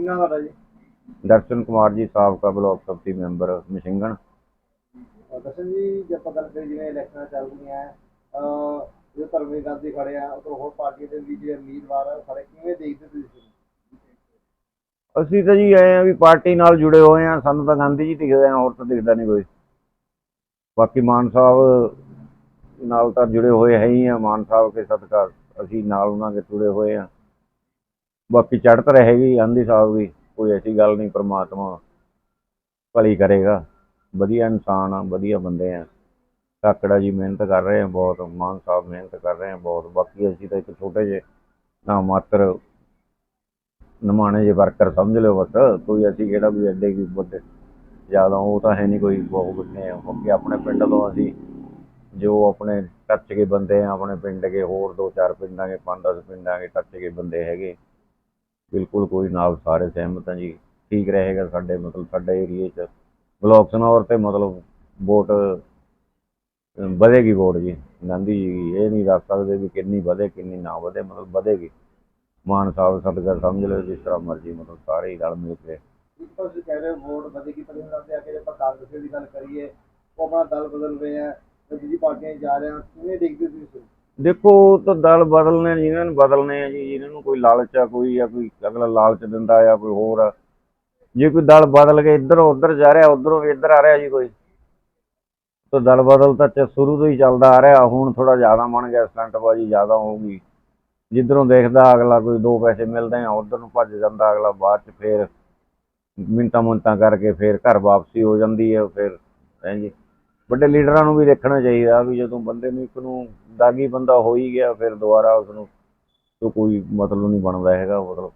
ਕੀ ਨਾਮ ਤੁਹਾਡਾ ਜੀ? ਦਰਸ਼ਨ ਕੁਮਾਰ ਜੀ ਸਾਬਕਾ ਬਲਾਕ ਸੰਮਤੀ ਮੈਂਬਰ ਮਸ਼ਿੰਗਣ। ਦਰਸ਼ਨ ਜੀ ਜੇ ਆਪਾਂ ਗੱਲ ਕਰੀਏ ਜਿਵੇਂ ਇਲੈਕਸ਼ਨਾਂ ਚੱਲ ਰਹੀਆਂ ਅਹ ਜੋ ਧਰਮਵੀਰ ਗਾਂਧੀ ਖੜੇ ਆ ਉਹ ਹੋਰ ਪਾਰਟੀ ਦੇ ਵੀ ਜਿਹੜੇ ਉਮੀਦਵਾਰ ਆ ਖੜੇ ਕਿਵੇਂ ਦੇਖਦੇ ਤੁਸੀਂ? ਅਸੀਂ ਤਾਂ ਜੀ ਐ ਆ ਵੀ ਪਾਰਟੀ ਨਾਲ ਜੁੜੇ ਹੋਏ ਆ ਸਾਨੂੰ ਤਾਂ ਗਾਂਧੀ ਜੀ ਦਿਖਦੇ ਆ ਹੋਰ ਤਾਂ ਦਿਖਦਾ ਨਹੀਂ ਕੋਈ। ਬਾਕੀ ਮਾਨ ਸਾਹਿਬ ਨਾਲ ਤਾਂ ਜੁੜੇ ਹੋਏ ਹੈ ਹੀ ਆ ਮਾਨ ਸਾਹਿਬ ਕੇ ਸਦਕਾ ਅਸੀਂ ਨਾਲ ਉਹਨਾਂ ਦੇ ਜੁੜੇ ਹੋਏ ਆ। ਬਾਕੀ ਚੜ੍ਹਤ ਰਹੇਗੀ ਗਾਂਧੀ ਸਾਹਿਬ ਵੀ ਕੋਈ ਐਸੀ ਗੱਲ ਨਹੀਂ, ਪ੍ਰਮਾਤਮਾ ਭਲੀ ਕਰੇਗਾ। ਵਧੀਆ ਇਨਸਾਨ ਆ, ਵਧੀਆ ਬੰਦੇ ਆ। ਕਾਕੜਾ ਜੀ ਮਿਹਨਤ ਕਰ ਰਹੇ ਆ ਬਹੁਤ, ਮਾਨ ਸਾਹਿਬ ਮਿਹਨਤ ਕਰ ਰਹੇ ਆ ਬਹੁਤ। ਬਾਕੀ ਅਸੀਂ ਤਾਂ ਇੱਕ ਛੋਟੇ ਜਿਹੇ ਨਾ ਮਾਤਰ ਨਮਾਣੇ ਜੇ ਵਰਕਰ ਸਮਝ ਲਿਓ ਬਸ। ਕੋਈ ਅਸੀਂ ਕਿਹੜਾ ਵੀ ਐਡੇ ਕੀ ਵੱਡੇ ਜ਼ਿਆਦਾ, ਉਹ ਤਾਂ ਹੈ ਨਹੀਂ ਕੋਈ ਬਹੁਤ ਵੱਡੇ ਆ। ਬਾਕੀ ਆਪਣੇ ਪਿੰਡ ਤੋਂ ਅਸੀਂ ਜੋ ਆਪਣੇ ਟੱਚ ਕੇ ਬੰਦੇ ਆ, ਆਪਣੇ ਪਿੰਡ ਕੇ ਹੋਰ ਦੋ ਚਾਰ ਪਿੰਡਾਂ ਕੇ, ਪੰਜ ਦਸ ਪਿੰਡਾਂ ਕੇ ਟੱਚ ਕੇ ਬੰਦੇ ਹੈਗੇ। ਬਿਲਕੁਲ ਕੋਈ ਨਾਲ ਸਾਰੇ ਸਹਿਮਤ ਆ ਜੀ। ਠੀਕ ਰਹੇਗਾ ਸਾਡੇ, ਮਤਲਬ ਸਾਡੇ ਏਰੀਏ 'ਚ। ਬਲਾਕ ਸਨੌਰ ਤੇ ਮਤਲਬ ਵੋਟ ਵਧੇਗੀ ਵੋਟ ਜੀ। ਗਾਂਧੀ ਜੀ ਇਹ ਨਹੀਂ ਦੱਸ ਸਕਦੇ ਵੀ ਕਿੰਨੀ ਵਧੇ, ਕਿੰਨੀ ਨਾ ਵਧੇ, ਮਤਲਬ ਵਧੇਗੀ। ਮਾਨ ਸਾਹਿਬ ਸਦਕਾ ਸਮਝ ਲਓ, ਜਿਸ ਤਰ੍ਹਾਂ ਮਰਜ਼ੀ ਮਤਲਬ ਸਾਰੇ ਹੀ ਰਲ ਮਿਲ ਕੇ। ਤੁਸੀਂ ਕਹਿ ਰਹੇ ਹੋ ਵੋਟ ਵਧੇਗੀ, ਪਰ ਇਹਨਾਂ ਦੇ ਆ ਆਪਾਂ ਕਾਂਗਰਸ ਦੀ ਗੱਲ ਕਰੀਏ, ਉਹ ਆਪਣਾ ਦਲ ਬਦਲ ਰਹੇ ਆ ਦੂਜੀ ਪਾਰਟੀਆਂ ਜਾ ਰਹੇ ਆ। ਕਿਵੇਂ ਦੇਖਦੇ ਤੁਸੀਂ ਦੇਖੋ ਤਾਂ ਦਲ ਬਦਲਨੇ ਜਿਹਨਾਂ ਨੂੰ ਬਦਲਨੇ ਆ ਜੀ, ਜਿਹਨਾਂ ਨੂੰ ਕੋਈ ਲਾਲਚ ਆ, ਕੋਈ ਆ, ਕੋਈ ਅਗਲਾ ਲਾਲਚ ਦਿੰਦਾ ਆ, ਕੋਈ ਹੋਰ ਆ। ਜੇ ਕੋਈ ਦਲ ਬਦਲ ਕੇ ਇੱਧਰੋਂ ਉੱਧਰ ਜਾ ਰਿਹਾ, ਉੱਧਰੋਂ ਇੱਧਰ ਆ ਰਿਹਾ ਜੀ ਕੋਈ, ਤਾਂ ਦਲ ਬਦਲ ਤਾਂ ਚ ਸ਼ੁਰੂ ਤੋਂ ਹੀ ਚੱਲਦਾ ਆ ਰਿਹਾ, ਹੁਣ ਥੋੜਾ ਜ਼ਿਆਦਾ ਬਣ ਗਿਆ, ਸਟੰਟਬਾਜ਼ੀ ਜ਼ਿਆਦਾ ਹੋ ਗਈ ਜਿੱਧਰੋਂ ਦੇਖਦਾ ਅਗਲਾ ਕੋਈ ਦੋ ਪੈਸੇ ਮਿਲਦੇ ਆ, ਉਧਰ ਨੂੰ ਭੱਜ ਜਾਂਦਾ, ਅਗਲਾ ਬਾਅਦ ਚ ਫੇਰ ਮਿੰਟਾਂ ਮੁੰਟਾਂ ਕਰਕੇ ਫੇਰ ਘਰ ਵਾਪਸੀ ਹੋ ਜਾਂਦੀ ਹੈ ਫਿਰ, ਹੈਂ ਜੀ। ਵੱਡੇ ਲੀਡਰਾਂ ਨੂੰ ਵੀ ਦੇਖਣਾ ਚਾਹੀਦਾ ਵੀ ਜਦੋਂ ਬੰਦੇ ਨੂੰ ਇੱਕ ਨੂੰ ਦਾਗੀ ਬੰਦਾ ਹੋ ਹੀ ਗਿਆ ਫਿਰ ਦੁਬਾਰਾ ਉਸ ਨੂੰ ਤੋਂ ਕੋਈ ਮਤਲਬ ਨਹੀਂ ਬਣਦਾ ਹੈਗਾ ਮਤਲਬ।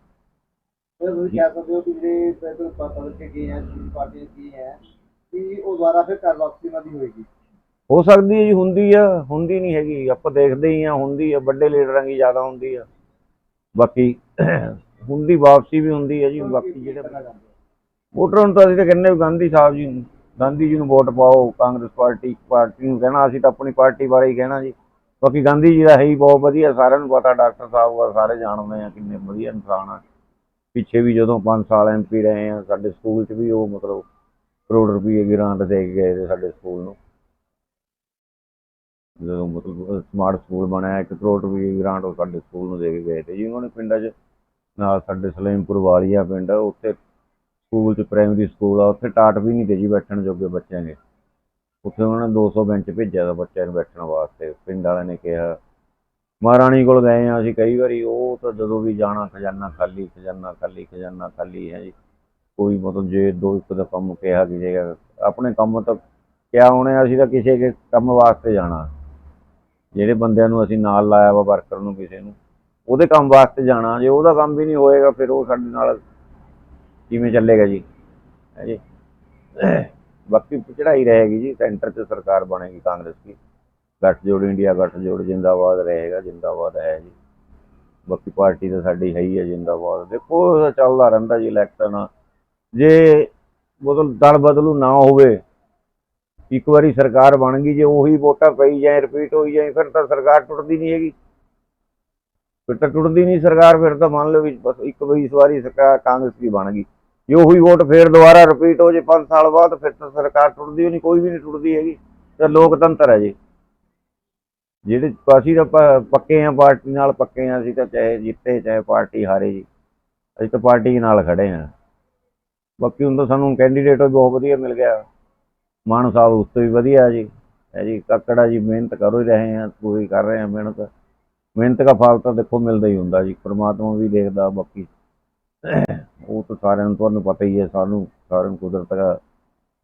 ਤੁਸੀਂ ਕਹਿ ਸਕਦੇ ਹੋ ਕਿ ਜਿਹੜੇ ਪੈਦਲ ਬਦਲ ਕੇ ਗਏ ਆ ਦੂਜੀ ਪਾਰਟੀਆਂ ਕੀ ਹੈ ਕਿ ਉਹ ਦੁਬਾਰਾ ਫਿਰ ਘਰ ਵਾਪਸੀ ਉਹਨਾਂ ਦੀ ਹੋਏਗੀ। ਹੋ ਸਕਦੀ ਹੈ ਜੀ ਹੁੰਦੀ ਆ ਹੁੰਦੀ ਨਹੀਂ ਹੈਗੀ। ਆਪਾਂ ਦੇਖਦੇ ਹੀ ਆ ਹੁੰਦੀ ਆ ਵੱਡੇ ਲੀਡਰਾਂ ਦੀ ਜ਼ਿਆਦਾ ਹੁੰਦੀ ਆ। ਬਾਕੀ ਹੁੰਦੀ ਵਾਪਸੀ ਵੀ ਹੁੰਦੀ ਹੈ ਜੀ ਬਾਕੀ ਜਿਹੜੇ? ਵੋਟਰਾਂ ਨੂੰ ਤਾਂ ਅਸੀਂ ਤਾਂ ਕਹਿੰਦੇ ਵੀ ਗਾਂਧੀ ਸਾਹਿਬ ਜੀ ਨੂੰ। ਗਾਂਧੀ ਜੀ ਨੂੰ ਵੋਟ ਪਾਓ, ਕਾਂਗਰਸ ਪਾਰਟੀ ਪਾਰਟੀ ਨੂੰ ਕਹਿਣਾ, ਅਸੀਂ ਤਾਂ ਆਪਣੀ ਪਾਰਟੀ ਬਾਰੇ ਹੀ ਕਹਿਣਾ ਜੀ। ਬਾਕੀ ਗਾਂਧੀ ਜੀ ਦਾ ਹੈ ਹੀ ਬਹੁਤ ਵਧੀਆ, ਸਾਰਿਆਂ ਨੂੰ ਪਤਾ, ਡਾਕਟਰ ਸਾਹਿਬ ਦਾ ਸਾਰੇ ਜਾਣਦੇ ਆ ਕਿੰਨੇ ਵਧੀਆ ਇਨਸਾਨ ਆ। ਪਿੱਛੇ ਵੀ ਜਦੋਂ 5 ਸਾਲ ਐਮਪੀ ਰਹੇ ਆ, ਸਾਡੇ ਸਕੂਲ 'ਚ ਵੀ ਉਹ ਮਤਲਬ ਕਰੋੜ ਰੁਪਏ ਗ੍ਰਾਂਟ ਦੇ ਕੇ ਗਏ ਤੇ ਸਾਡੇ ਸਕੂਲ ਨੂੰ। ਜਦੋਂ ਮਤਲਬ ਸਮਾਰਟ ਸਕੂਲ ਬਣਿਆ 1 ਕਰੋੜ ਰੁਪਏ ਗ੍ਰਾਂਟ ਉਹ ਸਾਡੇ ਸਕੂਲ ਨੂੰ ਦੇ ਕੇ ਗਏ ਤੇ ਜੀ, ਉਹਨਾਂ ਨੇ ਪਿੰਡਾਂ 'ਚ ਨਾਲ ਸਾਡੇ ਸਲੇਮਪੁਰ ਵਾਲੀਆ ਪਿੰਡ, ਉੱਥੇ ਸਕੂਲ 'ਚ ਪ੍ਰਾਇਮਰੀ ਸਕੂਲ ਆ, ਉੱਥੇ ਟਾਟ ਵੀ ਨਹੀਂ ਤੇ ਜੀ ਬੈਠਣ ਜੋਗੇ ਬੱਚਿਆਂ ਦੇ। ਉੱਥੇ ਉਹਨਾਂ ਨੇ 200 ਬੈਂਚ ਭੇਜਿਆ ਦਾ ਬੱਚਿਆਂ ਨੂੰ ਬੈਠਣ ਵਾਸਤੇ। ਪਿੰਡ ਵਾਲਿਆਂ ਨੇ ਕਿਹਾ, ਮਹਾਰਾਣੀ ਕੋਲ ਗਏ ਆ ਅਸੀਂ ਕਈ ਵਾਰੀ, ਉਹ ਤਾਂ ਜਦੋਂ ਵੀ ਜਾਣਾ, ਖਜ਼ਾਨਾ ਖਾਲੀ ਖਜ਼ਾਨਾ ਖਾਲੀ ਖਜ਼ਾਨਾ ਖਾਲੀ ਹੈ ਜੀ। ਕੋਈ ਮਤਲਬ ਜੇ ਦੋ ਇੱਕ ਦਾ ਕੰਮ ਕਿਹਾ ਕਿ ਜੇਗਾ ਆਪਣੇ ਕੰਮ ਤਾਂ ਕਿਆ ਉਹਨੇ ਅਸੀਂ ਤਾਂ ਕਿਸੇ ਕੇ ਕੰਮ ਵਾਸਤੇ ਜਾਣਾ। ਜਿਹੜੇ ਬੰਦਿਆਂ ਨੂੰ ਅਸੀਂ ਨਾਲ ਲਾਇਆ ਵਾ ਵਰਕਰ ਨੂੰ ਕਿਸੇ ਨੂੰ, ਉਹਦੇ ਕੰਮ ਵਾਸਤੇ ਜਾਣਾ। ਜੇ ਉਹਦਾ ਕੰਮ ਵੀ ਨਹੀਂ ਹੋਏਗਾ, ਫਿਰ ਉਹ ਸਾਡੇ ਨਾਲ ਕਿਵੇਂ ਚੱਲੇਗਾ ਜੀ? ਹੈ ਜੀ? ਬਾਕੀ ਚੜਾਈ ਰਹੇਗੀ ਜੀ, ਸੈਂਟਰ 'ਚ ਸਰਕਾਰ ਬਣੇਗੀ ਕਾਂਗਰਸ ਦੀ। ਗੱਠਜੋੜ ਇੰਡੀਆ ਗੱਠਜੋੜ ਜਿੰਦਾਬਾਦ ਰਹੇਗਾ, ਜਿੰਦਾਬਾਦ ਹੈ ਜੀ। ਬਾਕੀ ਪਾਰਟੀ ਤਾਂ ਸਾਡੀ ਹੈ ਹੀ ਹੈ, ਜਿੰਦਾਬਾਦ। ਦੇਖੋ ਇਹ ਚੱਲਦਾ ਰਹਿੰਦਾ ਜੀ ਇਲੈਕਸ਼ਨ। ਜੇ ਬਦਲ, ਦਲ ਬਦਲੂ ਨਾ ਹੋਵੇ, ਇੱਕ ਵਾਰੀ ਸਰਕਾਰ ਬਣ ਗਈ, ਜੇ ਉਹੀ ਵੋਟਾਂ ਪਈ ਜਾਏ ਰਿਪੀਟ ਹੋਈ ਜਾਏ ਫਿਰ ਤਾਂ ਸਰਕਾਰ ਟੁੱਟਦੀ ਨਹੀਂ ਹੈਗੀ। ਫਿਰ ਤਾਂ ਟੁੱਟਦੀ ਨਹੀਂ ਸਰਕਾਰ, ਫਿਰ ਤਾਂ ਮੰਨ ਲਓ ਵੀ ਬਸ ਇੱਕ ਵਾਰੀ ਇਸ ਵਾਰੀ ਸਰਕਾਰ ਕਾਂਗਰਸ ਦੀ ਬਣ ਗਈ। ਜੇ ਉਹੀ ਵੋਟ ਫੇਰ ਦੁਬਾਰਾ ਰਿਪੀਟ ਹੋ ਜੇ 5 ਸਾਲ ਬਾਅਦ, ਫਿਰ ਤਾਂ ਸਰਕਾਰ ਟੁੱਟਦੀ ਨਹੀਂ ਕੋਈ ਵੀ ਨਹੀਂ ਟੁੱਟਦੀ ਹੈਗੀ। ਤੇ ਲੋਕਤੰਤਰ ਹੈ ਜੀ। ਜਿਹੜੇ ਅਸੀਂ ਤਾਂ ਪੱਕੇ ਆ ਪਾਰਟੀ ਨਾਲ, ਪੱਕੇ ਆ ਅਸੀਂ ਤਾਂ ਚਾਹੇ ਜਿੱਤੇ, ਚਾਹੇ ਪਾਰਟੀ ਹਾਰੇ ਜੀ। ਅਸੀਂ ਤਾਂ ਪਾਰਟੀ ਨਾਲ ਖੜੇ ਆ ਬਾਕੀ ਹੁਣ ਤਾਂ ਸਾਨੂੰ ਕੈਂਡੀਡੇਟ ਵੀ ਬਹੁਤ ਵਧੀਆ ਮਿਲ ਗਿਆ। ਮਾਨ ਸਾਹਿਬ ਉਸ ਤੋਂ ਵੀ ਵਧੀਆ ਜੀ। ਹੈ ਜੀ, ਕੱਕੜਾ ਜੀ ਮਿਹਨਤ ਕਰੋ ਹੀ ਰਹੇ ਆ ਪੂਰੀ ਕਰ ਰਹੇ ਆ ਮਿਹਨਤ। ਮਿਹਨਤ ਦਾ ਫਲ ਤਾਂ ਦੇਖੋ ਮਿਲਦਾ ਹੀ ਹੁੰਦਾ ਜੀ, ਪ੍ਰਮਾਤਮਾ ਵੀ ਦੇਖਦਾ, ਬਾਕੀ ਉਹ ਤਾਂ ਸਾਰਿਆਂ ਨੂੰ ਤੁਹਾਨੂੰ ਪਤਾ ਹੀ ਹੈ, ਸਾਨੂੰ ਸਾਰਿਆਂ ਨੂੰ ਕੁਦਰਤ ਦਾ,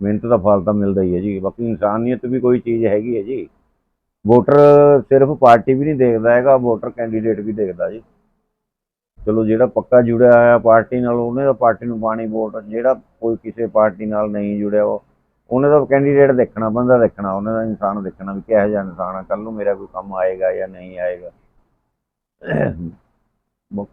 ਮਿਹਨਤ ਦਾ ਫਲ ਤਾਂ ਮਿਲਦਾ ਹੀ ਹੈ ਜੀ, ਬਾਕੀ ਇਨਸਾਨੀਅਤ ਵੀ ਕੋਈ ਚੀਜ਼ ਹੈਗੀ ਹੈ ਜੀ। ਵੋਟਰ ਸਿਰਫ ਪਾਰਟੀ ਵੀ ਨਹੀਂ ਦੇਖਦਾ ਹੈਗਾ, ਵੋਟਰ ਕੈਂਡੀਡੇਟ ਵੀ ਦੇਖਦਾ ਜੀ। ਚਲੋ ਜਿਹੜਾ ਪੱਕਾ ਜੁੜਿਆ ਹੋਇਆ ਪਾਰਟੀ ਨਾਲ, ਉਹਨੇ ਤਾਂ ਪਾਰਟੀ ਨੂੰ ਪਾਣੀ ਵੋਟ, ਜਿਹੜਾ ਕੋਈ ਕਿਸੇ ਪਾਰਟੀ ਨਾਲ ਨਹੀਂ ਜੁੜਿਆ, ਉਹ ਉਹਨੇ ਦਾ ਕੈਂਡੀਡੇਟ ਦੇਖਣਾ, ਬੰਦਾ ਦੇਖਣਾ, ਉਹਨੇ ਦਾ ਇਨਸਾਨ ਦੇਖਣਾ ਵੀ ਕਿਹੋ ਜਿਹਾ ਇਨਸਾਨ ਆ ਕੱਲ ਨੂੰ ਮੇਰਾ ਕੋਈ ਕੰਮ ਆਏਗਾ ਜਾਂ ਨਹੀਂ ਆਏਗਾ। 我